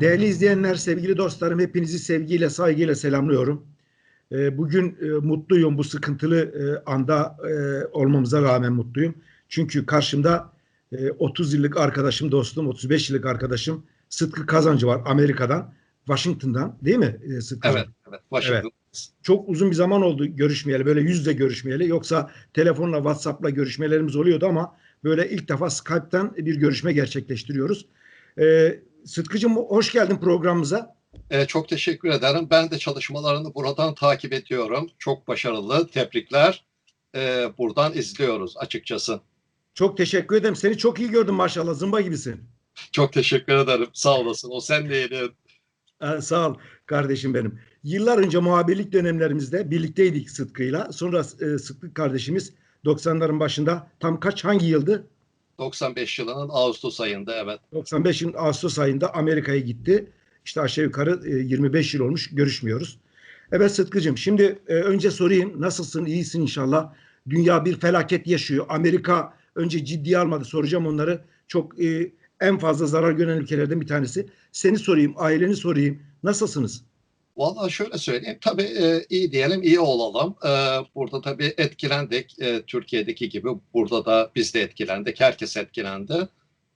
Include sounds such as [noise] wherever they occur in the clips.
Değerli izleyenler, sevgili dostlarım, hepinizi sevgiyle, saygıyla selamlıyorum. Ee, Bugün e, mutluyum, bu sıkıntılı e, anda e, olmamıza rağmen mutluyum. Çünkü karşımda e, 30 yıllık arkadaşım, dostum, 35 yıllık arkadaşım Sıtkı Kazancı var Amerika'dan, Washington'dan değil mi Sıtkı? Evet, evet. Washington. Çok uzun bir zaman oldu görüşmeyeli, böyle yüz yüze görüşmeyeli. Yoksa telefonla, WhatsApp'la görüşmelerimiz oluyordu ama böyle ilk defa Skype'tan bir görüşme gerçekleştiriyoruz. Ee, Sıtkı'cığım hoş geldin programımıza. Ee, çok teşekkür ederim. Ben de çalışmalarını buradan takip ediyorum. Çok başarılı. Tebrikler. Ee, buradan izliyoruz açıkçası. Çok teşekkür ederim. Seni çok iyi gördüm maşallah. Zımba gibisin. Çok teşekkür ederim. Sağ olasın. O sen neydin? Ee, sağ ol kardeşim benim. Yıllar önce muhabirlik dönemlerimizde birlikteydik Sıtkı'yla. Sonra e, Sıtkı kardeşimiz 90'ların başında tam kaç hangi yıldı? 95 yılının Ağustos ayında evet. 95'in Ağustos ayında Amerika'ya gitti. İşte aşağı yukarı e, 25 yıl olmuş görüşmüyoruz. Evet Sıtkı'cığım şimdi e, önce sorayım nasılsın iyisin inşallah. Dünya bir felaket yaşıyor. Amerika önce ciddiye almadı soracağım onları. Çok e, en fazla zarar gören ülkelerden bir tanesi. Seni sorayım aileni sorayım nasılsınız? Vallahi şöyle söyleyeyim. Tabii e, iyi diyelim, iyi olalım. E, burada tabii etkilendik. E, Türkiye'deki gibi burada da biz de etkilendik. Herkes etkilendi.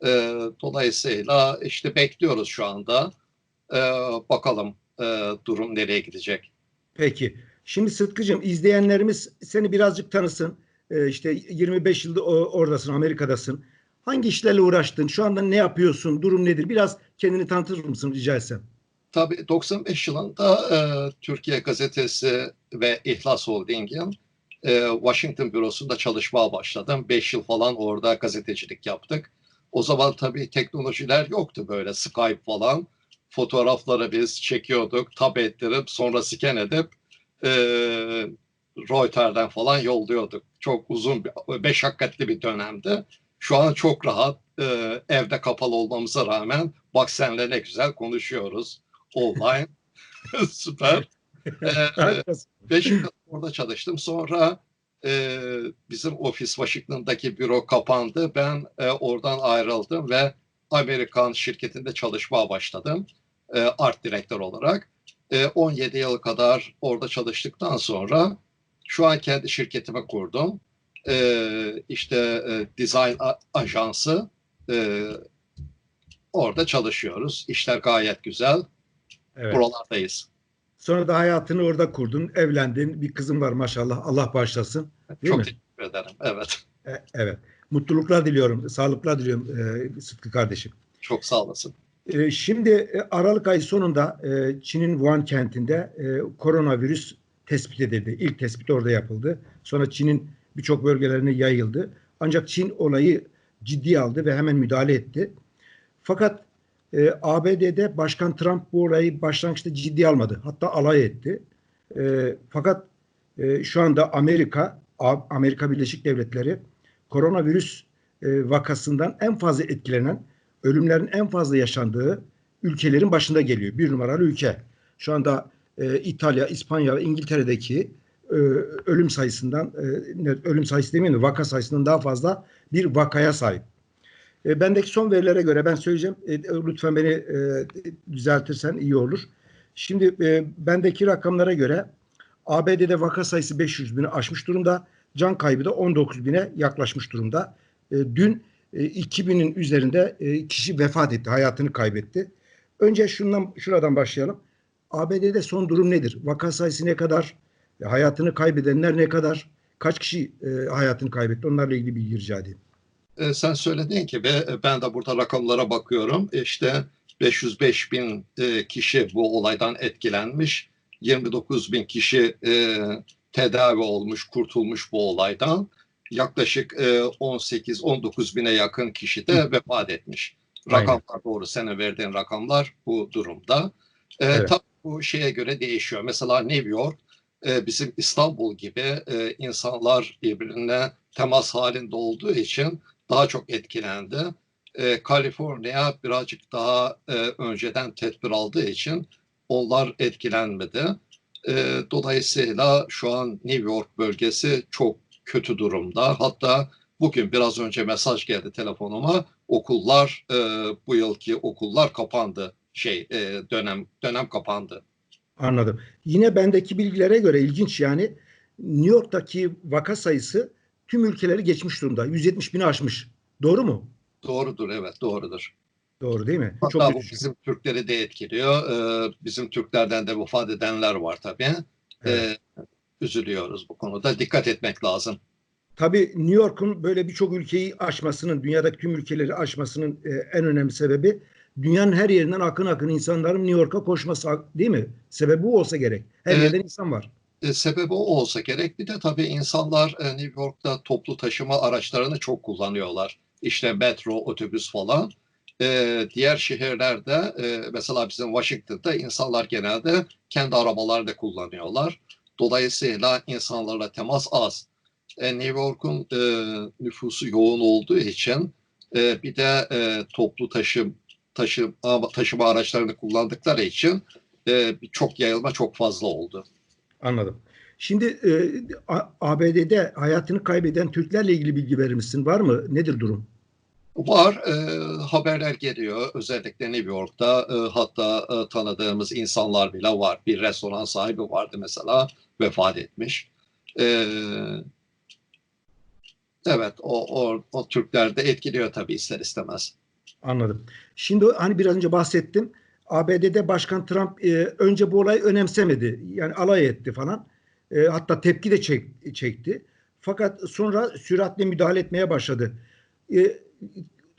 E, dolayısıyla işte bekliyoruz şu anda. E, bakalım e, durum nereye gidecek. Peki. Şimdi Sıtkı'cığım izleyenlerimiz seni birazcık tanısın. Ee, işte 25 yılda o- oradasın, Amerika'dasın. Hangi işlerle uğraştın? Şu anda ne yapıyorsun? Durum nedir? Biraz kendini tanıtır mısın rica etsem? Tabii 95 yılında e, Türkiye Gazetesi ve İhlas Holding'in e, Washington bürosunda çalışmaya başladım. 5 yıl falan orada gazetecilik yaptık. O zaman tabii teknolojiler yoktu böyle Skype falan. Fotoğrafları biz çekiyorduk, tab ettirip sonra scan edip e, Reuters'den falan yolluyorduk. Çok uzun, bir, meşakkatli bir dönemdi. Şu an çok rahat, e, evde kapalı olmamıza rağmen bak senle ne güzel konuşuyoruz online. [laughs] Süper. [laughs] Ee, beş yıl orada çalıştım. Sonra e, bizim ofis Washington'daki büro kapandı. Ben e, oradan ayrıldım ve Amerikan şirketinde çalışmaya başladım. E, art direktör olarak. E, 17 yıl kadar orada çalıştıktan sonra şu an kendi şirketimi kurdum. E, işte e, design ajansı. E, orada çalışıyoruz. İşler gayet güzel. Evet. Buralardayız. Sonra da hayatını orada kurdun, evlendin. Bir kızın var maşallah. Allah bağışlasın. Değil Çok mi? teşekkür ederim. Evet. E, evet. Mutluluklar diliyorum, sağlıklar diliyorum e, Sıtkı kardeşim. Çok sağ olasın. E, Şimdi e, Aralık ayı sonunda e, Çin'in Wuhan kentinde e, koronavirüs tespit edildi. İlk tespit orada yapıldı. Sonra Çin'in birçok bölgelerine yayıldı. Ancak Çin olayı ciddiye aldı ve hemen müdahale etti. Fakat e, ABD'de Başkan Trump bu olayı başlangıçta ciddiye almadı. Hatta alay etti. E, fakat e, şu anda Amerika, Amerika Birleşik Devletleri koronavirüs e, vakasından en fazla etkilenen ölümlerin en fazla yaşandığı ülkelerin başında geliyor. Bir numaralı ülke. Şu anda e, İtalya, İspanya ve İngiltere'deki e, ölüm sayısından, e, ölüm sayısı demeyeyim de vaka sayısından daha fazla bir vakaya sahip. E, bendeki son verilere göre ben söyleyeceğim. E, lütfen beni e, düzeltirsen iyi olur. Şimdi e, bendeki rakamlara göre ABD'de vaka sayısı 500 bini aşmış durumda. Can kaybı da 19 bine yaklaşmış durumda. E, dün e, 2000'in üzerinde e, kişi vefat etti, hayatını kaybetti. Önce şundan şuradan başlayalım. ABD'de son durum nedir? Vaka sayısı ne kadar? E, hayatını kaybedenler ne kadar? Kaç kişi e, hayatını kaybetti? Onlarla ilgili bilgi rica edeyim. Ee, sen söylediğin gibi e, ben de burada rakamlara bakıyorum. İşte 505 bin e, kişi bu olaydan etkilenmiş. 29 bin kişi e, tedavi olmuş, kurtulmuş bu olaydan. Yaklaşık e, 18-19 bine yakın kişi de vefat etmiş. Aynen. Rakamlar doğru, senin verdiğin rakamlar bu durumda. E, Evet. Tabii bu şeye göre değişiyor. Mesela New York, e, bizim İstanbul gibi e, insanlar birbirine temas halinde olduğu için daha çok etkilendi. E, Kaliforniya birazcık daha e, önceden tedbir aldığı için onlar etkilenmedi. E, dolayısıyla şu an New York bölgesi çok kötü durumda. Hatta bugün biraz önce mesaj geldi telefonuma. Okullar, e, bu yılki okullar kapandı şey e, dönem dönem kapandı. Anladım. Yine bendeki bilgilere göre ilginç yani New York'taki vaka sayısı tüm ülkeleri geçmiş durumda. 170 bini aşmış. Doğru mu? Doğrudur evet doğrudur. Doğru değil mi? Hatta Çok bu bizim Türkleri de etkiliyor. Ee, bizim Türklerden de vefat edenler var tabii. Evet. Ee, üzülüyoruz bu konuda. Dikkat etmek lazım. Tabii New York'un böyle birçok ülkeyi aşmasının, dünyadaki tüm ülkeleri aşmasının e, en önemli sebebi dünyanın her yerinden akın akın insanların New York'a koşması değil mi? Sebebi bu olsa gerek. Her Evet. yerden insan var. E, sebebi o olsa gerek. Bir de tabii insanlar e, New York'ta toplu taşıma araçlarını çok kullanıyorlar. İşte metro, otobüs falan. E, diğer şehirlerde e, mesela bizim Washington'da insanlar genelde kendi arabalarını kullanıyorlar. Dolayısıyla insanlarla temas az. E, New York'un e, nüfusu yoğun olduğu için e, bir de e, toplu taşım taşım taşıma araçlarını kullandıkları için e, çok yayılma çok fazla oldu. Anladım. Şimdi e, ABD'de hayatını kaybeden Türklerle ilgili bilgi verir misin? Var mı? Nedir durum? Var e, haberler geliyor özellikle New York'ta e, hatta e, tanıdığımız insanlar bile var. Bir restoran sahibi vardı mesela vefat etmiş. E, evet o, o, o Türkler de etkiliyor tabii ister istemez. Anladım. Şimdi hani biraz önce bahsettim. ABD'de Başkan Trump e, önce bu olayı önemsemedi. Yani alay etti falan. E, hatta tepki de çek- çekti. Fakat sonra süratle müdahale etmeye başladı. E,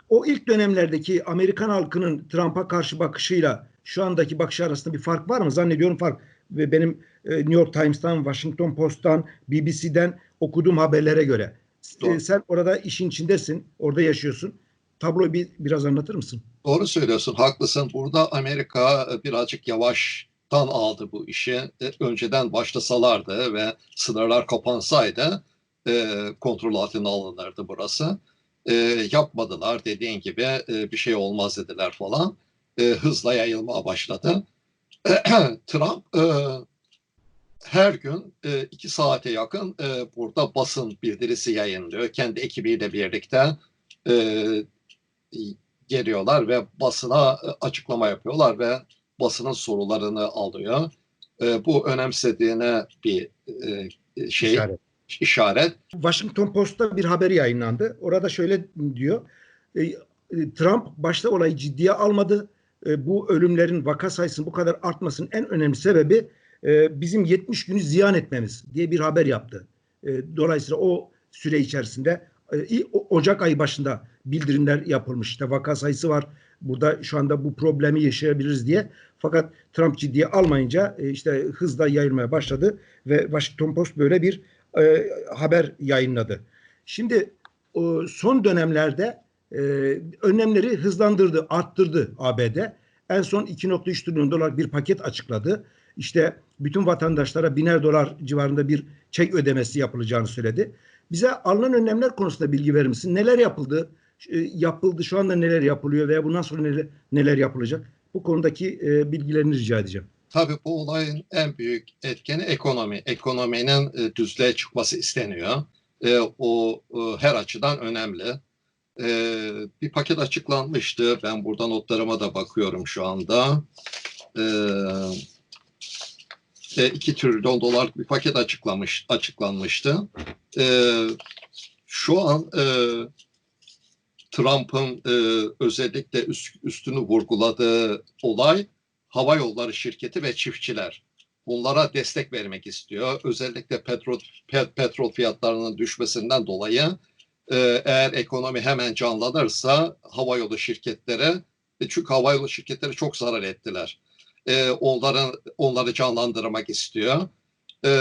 o ilk dönemlerdeki Amerikan halkının Trump'a karşı bakışıyla şu andaki bakışı arasında bir fark var mı? Zannediyorum fark. Ve benim e, New York Times'tan, Washington Post'tan, BBC'den okuduğum haberlere göre. E, sen orada işin içindesin, orada yaşıyorsun. Tabloyu bir, biraz anlatır mısın? Doğru söylüyorsun, haklısın. Burada Amerika e, birazcık yavaştan aldı bu işi. E, Önceden başlasalardı ve sınırlar kapansaydı e, kontrol altına alınırdı burası. E, yapmadılar dediğin gibi e, bir şey olmaz dediler falan. E, hızla yayılmaya başladı. [clears throat] Trump e, her gün e, iki saate yakın e, burada basın bildirisi yayınlıyor. Kendi ekibiyle birlikte e, geliyorlar ve basına e, açıklama yapıyorlar ve basının sorularını alıyor. E, bu önemsediğine bir e, şey İşaret. işaret. Washington Post'ta bir haber yayınlandı. Orada şöyle diyor. e, Trump başta olayı ciddiye almadı. E, bu ölümlerin vaka sayısının bu kadar artmasının en önemli sebebi e, bizim 70 günü ziyan etmemiz diye bir haber yaptı. E, dolayısıyla o süre içerisinde Ocak ayı başında bildirimler yapılmış. İşte vaka sayısı var. Burada şu anda bu problemi yaşayabiliriz diye. Fakat Trump ciddiye almayınca e, işte hızla yayılmaya başladı ve Washington Post böyle bir e, haber yayınladı. Şimdi son dönemlerde e, önlemleri hızlandırdı, arttırdı ABD. En son 2.3 trilyon dolar bir paket açıkladı. İşte bütün vatandaşlara biner dolar civarında bir çek ödemesi yapılacağını söyledi. Bize alınan önlemler konusunda bilgi verir misin? Neler yapıldı? E, yapıldı şu anda neler yapılıyor veya bundan sonra neler, neler yapılacak? Bu konudaki e, bilgilerini rica edeceğim. Tabii bu olayın en büyük etkeni ekonomi. Ekonominin e, düzlüğe çıkması isteniyor. E, o e, her açıdan önemli. E, bir paket açıklanmıştı. Ben burada notlarıma da bakıyorum şu anda. E, e, 2 trilyon dolar bir paket açıklamış açıklanmıştı. E, şu an e, Trump'ın e, özellikle üst- üstünü vurguladığı olay hava yolları şirketi ve çiftçiler. Bunlara destek vermek istiyor. Özellikle petrol pe- petrol fiyatlarının düşmesinden dolayı e, eğer ekonomi hemen canlanırsa hava yolu şirketleri e, çünkü hava yolu şirketleri çok zarar ettiler. E, onların onları canlandırmak istiyor. E,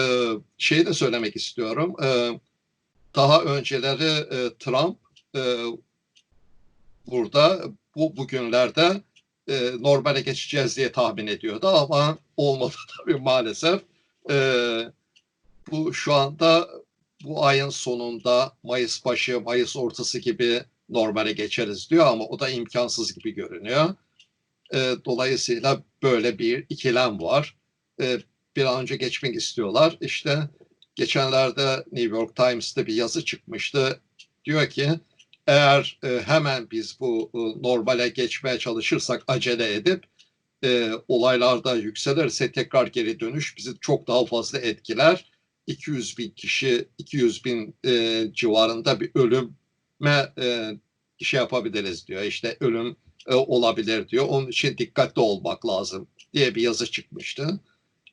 şeyi de söylemek istiyorum. E, daha önceleri e, Trump e, burada bu bugünlerde e, normale geçeceğiz diye tahmin ediyordu ama olmadı [laughs] tabii maalesef. E, bu şu anda bu ayın sonunda Mayıs başı, Mayıs ortası gibi normale geçeriz diyor ama o da imkansız gibi görünüyor. E, dolayısıyla böyle bir ikilem var. E, bir an önce geçmek istiyorlar. İşte geçenlerde New York Times'ta bir yazı çıkmıştı. Diyor ki eğer e, hemen biz bu e, normale geçmeye çalışırsak acele edip e, olaylarda yükselirse tekrar geri dönüş bizi çok daha fazla etkiler. 200 bin kişi, 200 bin e, civarında bir ölüme e, şey yapabiliriz diyor. İşte ölüm e, olabilir diyor. Onun için dikkatli olmak lazım diye bir yazı çıkmıştı.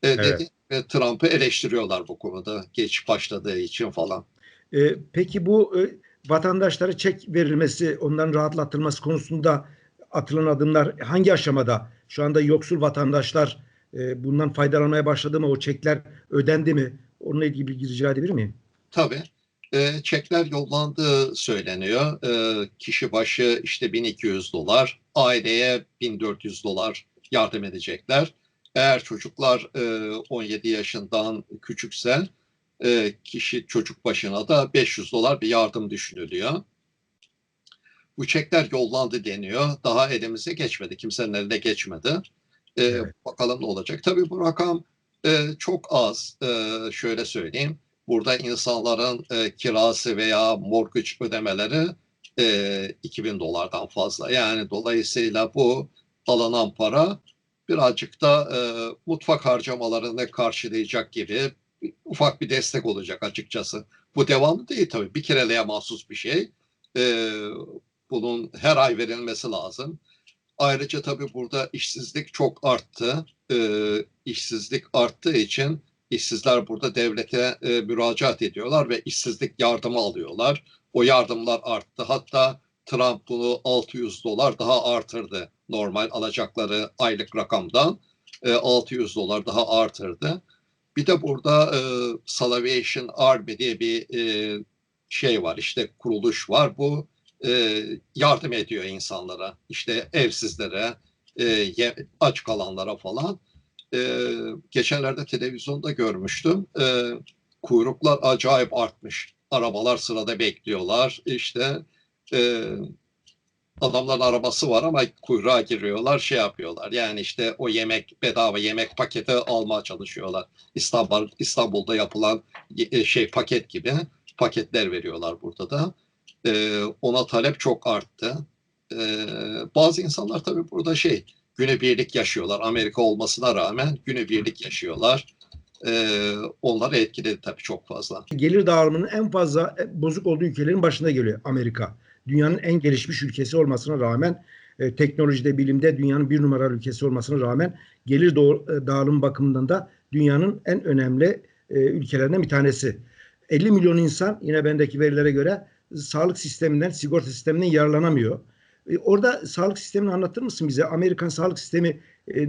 E, Evet. dedi ve Trump'ı eleştiriyorlar bu konuda geç başladığı için falan. E, peki bu e, vatandaşlara çek verilmesi, onların rahatlatılması konusunda atılan adımlar hangi aşamada? Şu anda yoksul vatandaşlar e, bundan faydalanmaya başladı mı? O çekler ödendi mi? Onunla ilgili bilgi rica edebilir miyim? Tabii. E, çekler yollandığı söyleniyor. E, kişi başı işte 1200 dolar, aileye 1400 dolar yardım edecekler. Eğer çocuklar e, 17 yaşından küçükse e, kişi çocuk başına da 500 dolar bir yardım düşünülüyor. Bu çekler yollandı deniyor. Daha elimize geçmedi. Kimsenin eline geçmedi. E, Evet. Bakalım ne olacak. Tabii bu rakam e, çok az. E, şöyle söyleyeyim. Burada insanların e, kirası veya mortgage ödemeleri e, 2000 dolardan fazla. Yani dolayısıyla bu alınan para birazcık da e, mutfak harcamalarını karşılayacak gibi ufak bir destek olacak açıkçası. Bu devamlı değil tabii. Bir kereliğe mahsus bir şey. E, bunun her ay verilmesi lazım. Ayrıca tabii burada işsizlik çok arttı. E, işsizlik arttığı için işsizler burada devlete e, müracaat ediyorlar ve işsizlik yardımı alıyorlar. O yardımlar arttı. Hatta Trump bunu 600 dolar daha artırdı normal alacakları aylık rakamdan. E, 600 dolar daha artırdı. Bir de burada e, Salvation Army diye bir e, şey var işte kuruluş var. Bu e, yardım ediyor insanlara işte evsizlere, e, aç kalanlara falan. E, geçenlerde televizyonda görmüştüm. E, kuyruklar acayip artmış. Arabalar sırada bekliyorlar. İşte e, adamların arabası var ama kuyruğa giriyorlar şey yapıyorlar. Yani işte o yemek bedava yemek paketi almaya çalışıyorlar. İstanbul İstanbul'da yapılan e, şey paket gibi paketler veriyorlar burada da. E, ona talep çok arttı. E, bazı insanlar tabii burada şey günübirlik yaşıyorlar. Amerika olmasına rağmen günübirlik yaşıyorlar. E, onları etkiledi tabii çok fazla. Gelir dağılımının en fazla e, bozuk olduğu ülkelerin başında geliyor Amerika. Dünyanın en gelişmiş ülkesi olmasına rağmen e, teknolojide, bilimde dünyanın bir numaralı ülkesi olmasına rağmen gelir e, dağılım bakımından da dünyanın en önemli e, ülkelerinden bir tanesi. 50 milyon insan yine bendeki verilere göre sağlık sisteminden, sigorta sisteminden yararlanamıyor. E, orada sağlık sistemini anlatır mısın bize? Amerikan sağlık sistemi e,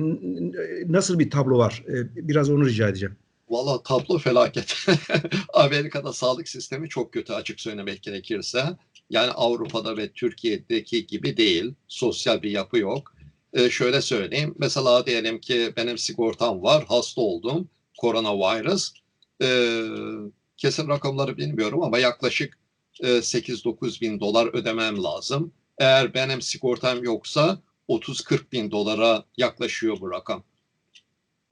nasıl bir tablo var? E, biraz onu rica edeceğim. Valla tablo felaket. [laughs] Amerika'da sağlık sistemi çok kötü açık söylemek gerekirse. Yani Avrupa'da ve Türkiye'deki gibi değil. Sosyal bir yapı yok. Ee, şöyle söyleyeyim. Mesela diyelim ki benim sigortam var. Hasta oldum. Koronavirüs. Ee, kesin rakamları bilmiyorum ama yaklaşık e, 8-9 bin dolar ödemem lazım. Eğer benim sigortam yoksa 30-40 bin dolara yaklaşıyor bu rakam.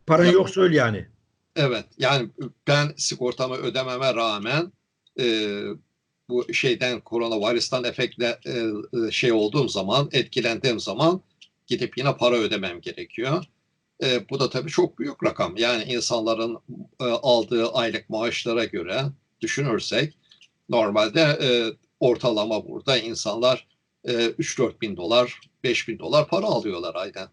Paran Ya- yoksa öl yani. Evet yani ben sigortamı ödememe rağmen e, bu şeyden koronavirüsten efektle e, e, şey olduğum zaman etkilendiğim zaman gidip yine para ödemem gerekiyor. E, bu da tabii çok büyük rakam. Yani insanların e, aldığı aylık maaşlara göre düşünürsek normalde e, ortalama burada insanlar e, 3-4 bin dolar, 5 bin dolar para alıyorlar aydan.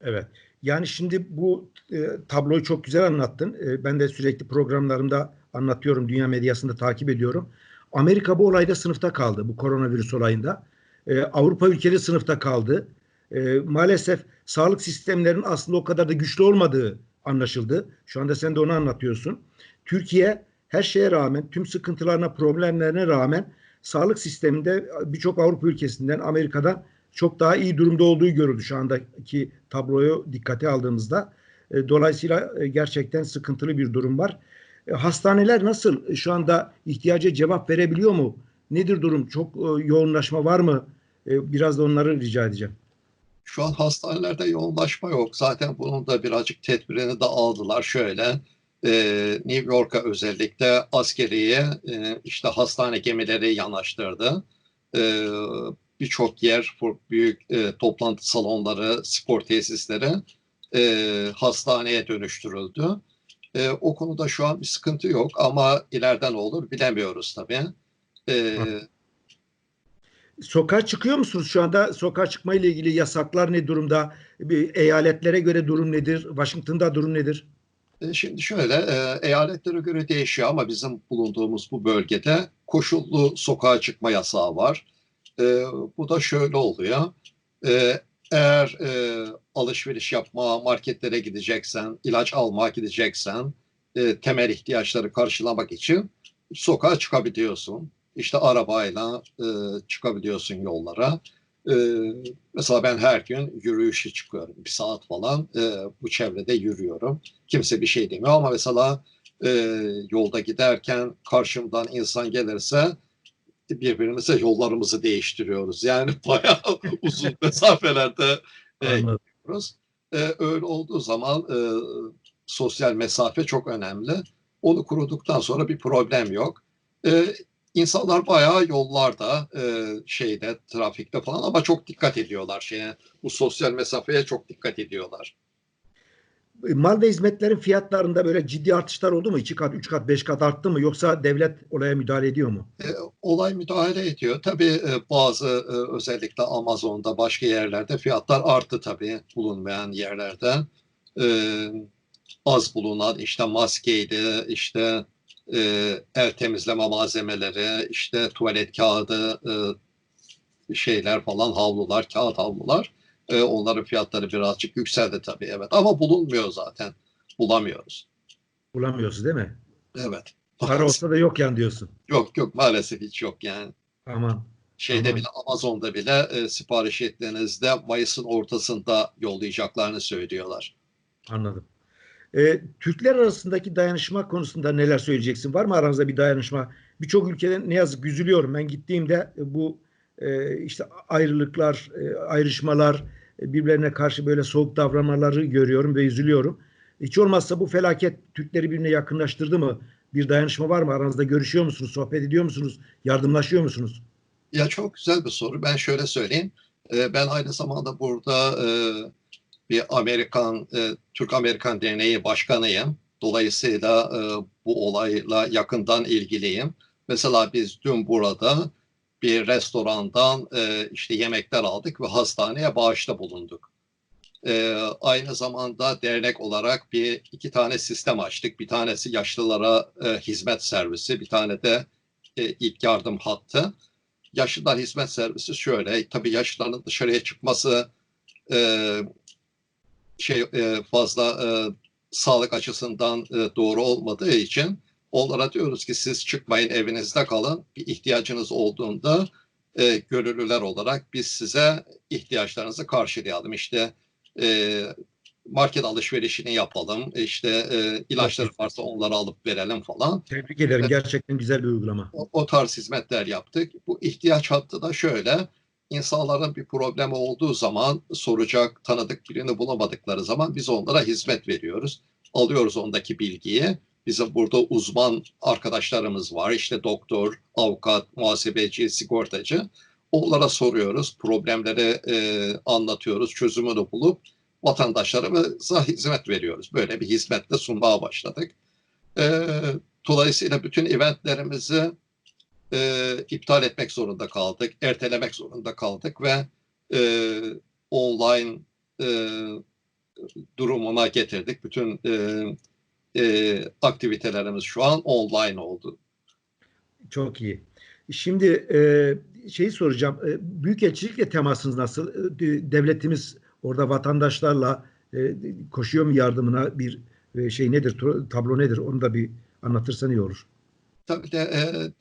Evet. Yani şimdi bu e, tabloyu çok güzel anlattın. E, ben de sürekli programlarımda anlatıyorum. Dünya medyasında takip ediyorum. Amerika bu olayda sınıfta kaldı. Bu koronavirüs olayında. E, Avrupa ülkeleri sınıfta kaldı. E, maalesef sağlık sistemlerinin aslında o kadar da güçlü olmadığı anlaşıldı. Şu anda sen de onu anlatıyorsun. Türkiye her şeye rağmen, tüm sıkıntılarına, problemlerine rağmen sağlık sisteminde birçok Avrupa ülkesinden, Amerika'dan çok daha iyi durumda olduğu görüldü şu andaki tabloyu dikkate aldığımızda. E, Dolayısıyla e, gerçekten sıkıntılı bir durum var. E, Hastaneler nasıl? E, Şu anda ihtiyaca cevap verebiliyor mu? Nedir durum? Çok e, yoğunlaşma var mı? E, Biraz da onları rica edeceğim. Şu an hastanelerde yoğunlaşma yok. Zaten bunun da birazcık tedbirini de aldılar. Şöyle e, New York'a özellikle askeriye e, işte hastane gemileri yanaştırdı. E, birçok yer, büyük e, toplantı salonları, spor tesisleri e, hastaneye dönüştürüldü. O konuda şu an bir sıkıntı yok ama ileriden olur bilemiyoruz tabii. E, Sokağa çıkıyor musunuz şu anda? Sokağa çıkma ile ilgili yasaklar ne durumda? Bir eyaletlere göre durum nedir? Washington'da durum nedir? E, Şimdi şöyle, e, eyaletlere göre değişiyor ama bizim bulunduğumuz bu bölgede koşullu sokağa çıkma yasağı var. E, bu da şöyle oluyor. Eğer alışveriş yapma, marketlere gideceksen, ilaç almaya gideceksen, temel ihtiyaçları karşılamak için sokağa çıkabiliyorsun. İşte arabayla çıkabiliyorsun yollara. Mesela ben her gün yürüyüşe çıkıyorum. Bir saat falan bu çevrede yürüyorum kimse bir şey demiyor ama mesela e, yolda giderken karşımdan insan gelirse birbirimize yollarımızı değiştiriyoruz. Yani [laughs] bayağı uzun [laughs] mesafelerde e, gidiyoruz. E, öyle olduğu zaman e, sosyal mesafe çok önemli. Onu kuruduktan sonra bir problem yok. E, insanlar bayağı yollarda, e, şeyde, trafikte falan ama çok dikkat ediyorlar şeye. Bu sosyal mesafeye çok dikkat ediyorlar. Mal ve hizmetlerin fiyatlarında böyle ciddi artışlar oldu mu? 2 kat, 3 kat, 5 kat arttı mı? Yoksa devlet olaya müdahale ediyor mu? E, olay müdahale ediyor. Tabii e, bazı e, özellikle Amazon'da başka yerlerde fiyatlar arttı tabii bulunmayan yerlerde. E, az bulunan işte maskeydi, işte e, el temizleme malzemeleri, işte tuvalet kağıdı, e, şeyler falan havlular, kağıt havlular. E, onların fiyatları birazcık yükseldi tabii evet. Ama bulunmuyor zaten. Bulamıyoruz. Bulamıyorsunuz değil mi? Evet. Para olsa da yok yani diyorsun. Yok yok maalesef hiç yok yani. Aman. Şeyde Tamam. bile Amazon'da bile e, sipariş ettiğinizde Mayıs'ın ortasında yollayacaklarını söylüyorlar. Anladım. Ee, Türkler arasındaki dayanışma konusunda neler söyleyeceksin? Var mı aranızda bir dayanışma? Birçok ülkede ne yazık üzülüyorum. Ben gittiğimde e, bu e, işte ayrılıklar, e, ayrışmalar, e, birbirlerine karşı böyle soğuk davranmaları görüyorum ve üzülüyorum. Hiç olmazsa bu felaket Türkleri birbirine yakınlaştırdı mı? Bir dayanışma var mı? Aranızda görüşüyor musunuz? Sohbet ediyor musunuz? Yardımlaşıyor musunuz? Ya çok güzel bir soru. Ben şöyle söyleyeyim. E, ben aynı zamanda burada e, bir Amerikan, e, Türk-Amerikan Derneği Başkanıyım. Dolayısıyla e, bu olayla yakından ilgiliyim. Mesela biz dün burada bir restorandan e, işte yemekler aldık ve hastaneye bağışta bulunduk. E, aynı zamanda dernek olarak bir iki tane sistem açtık. Bir tanesi yaşlılara e, hizmet servisi, bir tane de e, ilk yardım hattı. Yaşlılar hizmet servisi şöyle, tabii yaşlıların dışarıya çıkması e, şey e, fazla e, sağlık açısından e, doğru olmadığı için onlara diyoruz ki siz çıkmayın evinizde kalın. Bir ihtiyacınız olduğunda e, gönüllüler olarak biz size ihtiyaçlarınızı karşılayalım. İşte e, market alışverişini yapalım. İşte e, ilaçları varsa onları alıp verelim falan. Tebrik ederim. Evet. Gerçekten güzel bir uygulama. O, o tarz hizmetler yaptık. Bu ihtiyaç hattı da şöyle. İnsanların bir problemi olduğu zaman soracak, tanıdık birini bulamadıkları zaman biz onlara hizmet veriyoruz. Alıyoruz ondaki bilgiyi. Bizim burada uzman arkadaşlarımız var. İşte doktor, avukat, muhasebeci, sigortacı. Onlara soruyoruz, problemleri e, anlatıyoruz, çözümünü bulup vatandaşlarımıza hizmet veriyoruz. Böyle bir hizmetle sunmaya başladık. E, dolayısıyla bütün eventlerimizi e, iptal etmek zorunda kaldık, ertelemek zorunda kaldık ve e, online e, durumuna getirdik. Bütün e, e, aktivitelerimiz şu an online oldu. Çok iyi. Şimdi e, şeyi soracağım. E, Büyükelçilikle temasınız nasıl? E, devletimiz orada vatandaşlarla e, koşuyor mu yardımına bir e, şey nedir? Tablo nedir? Onu da bir anlatırsan iyi olur. Tabii de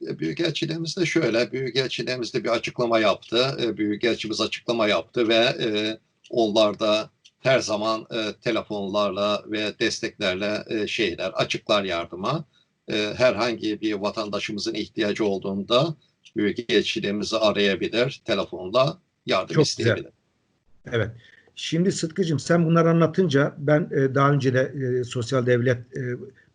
e, Büyükelçiliğimiz de şöyle, Büyükelçiliğimiz de bir açıklama yaptı. E, Büyükelçimiz açıklama yaptı ve e, onlar da her zaman e, telefonlarla ve desteklerle e, şeyler açıklar yardıma. E, herhangi bir vatandaşımızın ihtiyacı olduğunda Büyükelçiliğimizi arayabilir, telefonla yardım Çok isteyebilir. Evet. Şimdi Sıtkı'cığım sen bunları anlatınca ben e, daha önce de e, sosyal devlet e,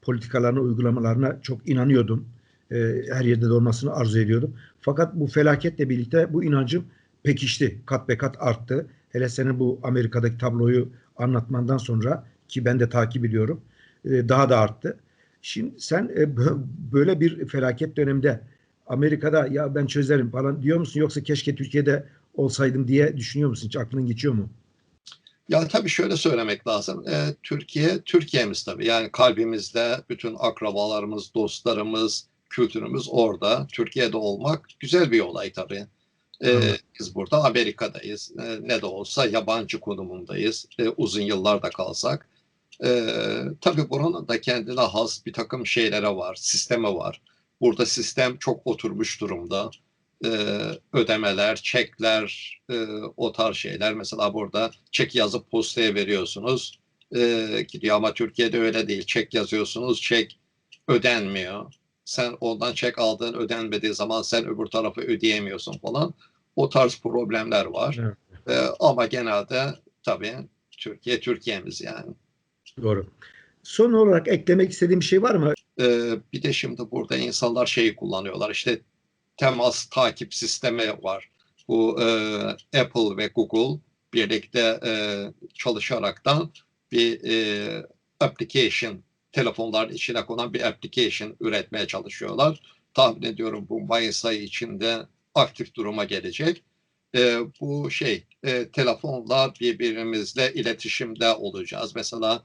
politikalarına, uygulamalarına çok inanıyordum. E, her yerde de olmasını arzu ediyordum. Fakat bu felaketle birlikte bu inancım pekişti, kat be kat arttı. Hele senin bu Amerika'daki tabloyu anlatmandan sonra ki ben de takip ediyorum e, daha da arttı. Şimdi sen e, bö- böyle bir felaket döneminde Amerika'da ya ben çözerim falan diyor musun yoksa keşke Türkiye'de olsaydım diye düşünüyor musun? Hiç aklın geçiyor mu? Ya tabii şöyle söylemek lazım. Ee, Türkiye, Türkiye'miz tabii. Yani kalbimizde bütün akrabalarımız, dostlarımız, kültürümüz orada. Türkiye'de olmak güzel bir olay tabii. Ee. Biz burada Amerika'dayız. Ee, ne de olsa yabancı konumundayız. Ee, uzun yıllar da kalsak. Ee, tabii buranın da kendine has bir takım şeylere var, sistemi var. Burada sistem çok oturmuş durumda. Ee, ödemeler, çekler, e, o tarz şeyler. Mesela burada çek yazıp postaya veriyorsunuz. Ee, gidiyor ama Türkiye'de öyle değil. Çek yazıyorsunuz, çek ödenmiyor. Sen ondan çek aldığın ödenmediği zaman sen öbür tarafı ödeyemiyorsun falan. O tarz problemler var. Evet. Ee, ama genelde tabii Türkiye Türkiye'miz yani. Doğru. Son olarak eklemek istediğim bir şey var mı? Ee, bir de şimdi burada insanlar şeyi kullanıyorlar. İşte temas takip sistemi var. Bu e, Apple ve Google birlikte e, çalışaraktan bir e, application, telefonların içine konan bir application üretmeye çalışıyorlar. Tahmin ediyorum bu Mayıs ayı içinde aktif duruma gelecek. E, bu şey, e, telefonla birbirimizle iletişimde olacağız. Mesela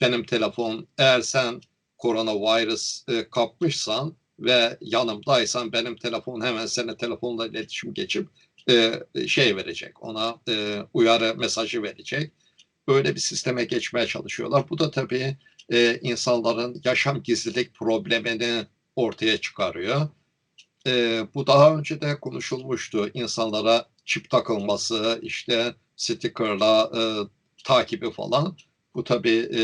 benim telefon, eğer sen koronavirüs e, kapmışsan ve yanımdaysan benim telefon hemen senin telefonla iletişim geçip e, şey verecek. Ona e, uyarı mesajı verecek. Böyle bir sisteme geçmeye çalışıyorlar. Bu da tabii e, insanların yaşam gizlilik problemini ortaya çıkarıyor. E, bu daha önce de konuşulmuştu. İnsanlara çip takılması, işte stickerla e, takibi falan. Bu tabii e,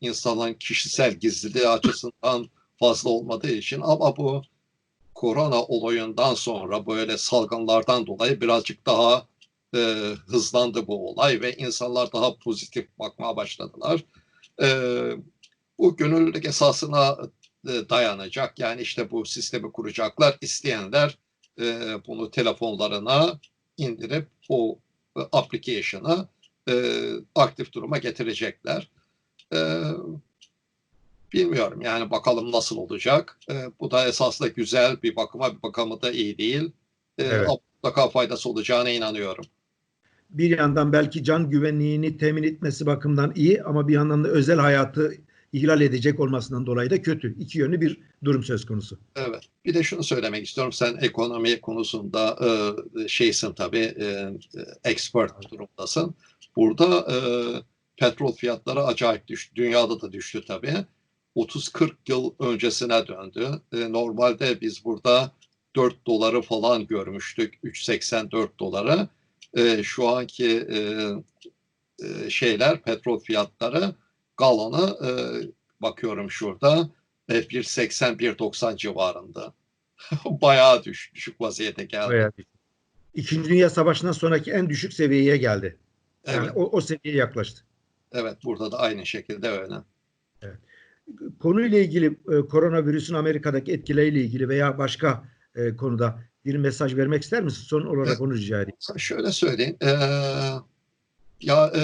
insanın kişisel gizliliği açısından fazla olmadığı için ama bu korona olayından sonra böyle salgınlardan dolayı birazcık daha e, hızlandı bu olay ve insanlar daha pozitif bakmaya başladılar. E, bu gönüllülük esasına dayanacak. Yani işte bu sistemi kuracaklar. İsteyenler e, bunu telefonlarına indirip o e, application'ı e, aktif duruma getirecekler. E, bilmiyorum yani bakalım nasıl olacak. E, bu da esasında güzel bir bakıma bir bakımı da iyi değil. E, Evet. Mutlaka faydası olacağına inanıyorum. Bir yandan belki can güvenliğini temin etmesi bakımından iyi ama bir yandan da özel hayatı ihlal edecek olmasından dolayı da kötü. İki yönlü bir durum söz konusu. Evet. Bir de şunu söylemek istiyorum. Sen ekonomi konusunda e, şeysin tabii, e, expert durumdasın. Burada e, petrol fiyatları acayip düştü. Dünyada da düştü tabii. 30-40 yıl öncesine döndü. Normalde biz burada 4 doları falan görmüştük. 3.84 doları. Şu anki şeyler, petrol fiyatları galonu e, bakıyorum şurada e, 1.80-1.90 civarında. [laughs] Bayağı düş, düşük vaziyete geldi. Bayağı İkinci Dünya Savaşı'ndan sonraki en düşük seviyeye geldi. Yani Evet, o, o seviyeye yaklaştı. evet burada da aynı şekilde öyle. Konuyla ilgili e, koronavirüsün Amerika'daki etkileriyle ilgili veya başka e, konuda bir mesaj vermek ister misin? Son olarak Evet. onu rica edeyim. Şöyle söyleyeyim. eee, ya e,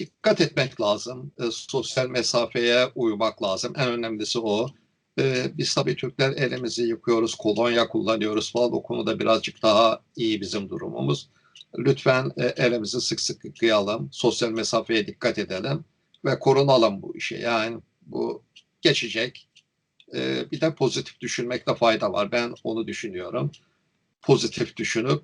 dikkat etmek lazım. E, sosyal mesafeye uymak lazım. En önemlisi o. E, biz tabii Türkler elimizi yıkıyoruz, kolonya kullanıyoruz falan. O konuda birazcık daha iyi bizim durumumuz. Lütfen e, elimizi sık sık yıkayalım. Sosyal mesafeye dikkat edelim. Ve korunalım bu işe. Yani bu geçecek. E, bir de pozitif düşünmekte fayda var. Ben onu düşünüyorum. Pozitif düşünüp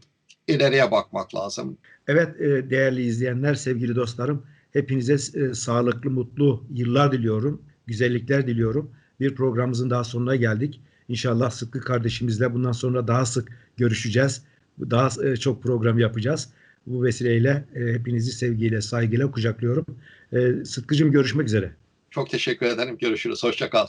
ileriye bakmak lazım. Evet e, değerli izleyenler, sevgili dostlarım, hepinize e, sağlıklı, mutlu yıllar diliyorum. Güzellikler diliyorum. Bir programımızın daha sonuna geldik. İnşallah Sıtkı kardeşimizle bundan sonra daha sık görüşeceğiz. Daha e, çok program yapacağız. Bu vesileyle e, hepinizi sevgiyle, saygıyla kucaklıyorum. E, Sıtkı'cığım görüşmek üzere. Çok teşekkür ederim. Görüşürüz. Hoşça kal.